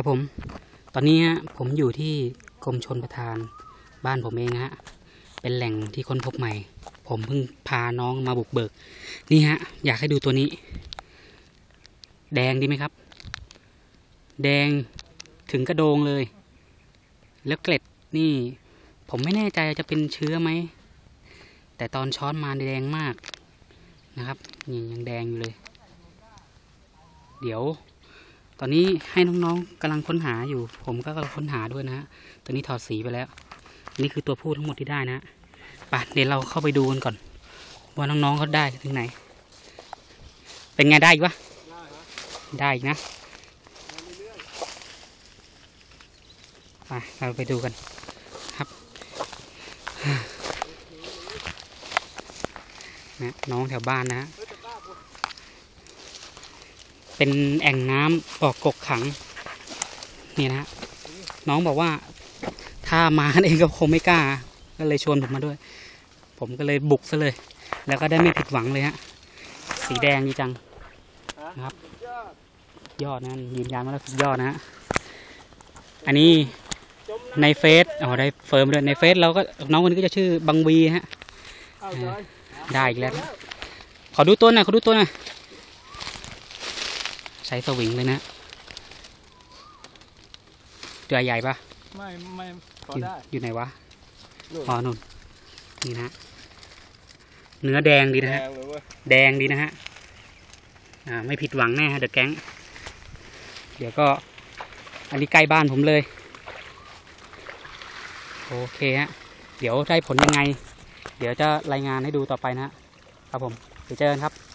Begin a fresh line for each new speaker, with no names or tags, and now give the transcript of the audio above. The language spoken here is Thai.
ครับผม ตอนนี้ฮะผมอยู่ที่กรมชนประทานบ้านผมเองฮะ เป็นแหล่งที่ค้นพบใหม่ ผมเพิ่งพาน้องมาบุกเบิก นี่ฮะ อยากให้ดูตัวนี้ แดงดีไหมครับ แดงถึงกระโดงเลย แล้วเกล็ดนี่ ผมไม่แน่ใจจะเป็นเชื้อไหม แต่ตอนช้อนมาแดงมากนะครับ นี่ยังแดงอยู่เลย เดี๋ยว ตอนนี้ให้น้องๆกำลังค้นหาอยู่ ผมก็กำลังค้นหาด้วยนะฮะตอนนี้ถอดสีไปแล้ว นี่คือตัวผู้ทั้งหมดที่ได้นะฮะไปเดี๋ยวเราเข้าไปดูกันก่อน ว่าน้องๆเขาได้ถึงไหน เป็นไงได้อีกวะได้อีกนะไปเราไปดูกันครับนะน้องแถวบ้านนะฮะ เป็นแอ่งน้ำออกกกขัง นี่นะน้องบอกว่า ถ้ามาเองก็คงไม่กล้า ก็เลยชวนผมมาด้วย ผมก็เลยบุกซะเลย แล้วก็ได้ไม่ผิดหวังเลยฮะสีแดงดีจังนะครับ ยอดนะยืนยันว่าสุดยอดนะฮะอันนี้ในเฟซอ๋อได้เฟิร์มเลยในเฟซเราก็น้องคนนี้ก็จะชื่อบังวีฮะได้อีกแล้วขอดูตัวหน่อยขอดูตัวหน่อย ใช้สวิงเลยนะตัวใหญ่ปะ
ไม่ไม่พอ
อยู่
ได้
อยู่ไหนวะ
นู่น
อ๋อนู่นนี่นะเนื้อแดงดีนะ
แด
ฮะ
งเลยเว้ย
แดงดีนะฮะอ่าไม่ผิดหวังแน่ฮะเดอะแก๊งเดี๋ยวก็ อันนี้ใกล้บ้านผมเลย โอเคฮะ เดี๋ยวได้ผลยังไง เดี๋ยวจะรายงานให้ดูต่อไปนะฮะครับผมเดี๋ยวเจอกันครับ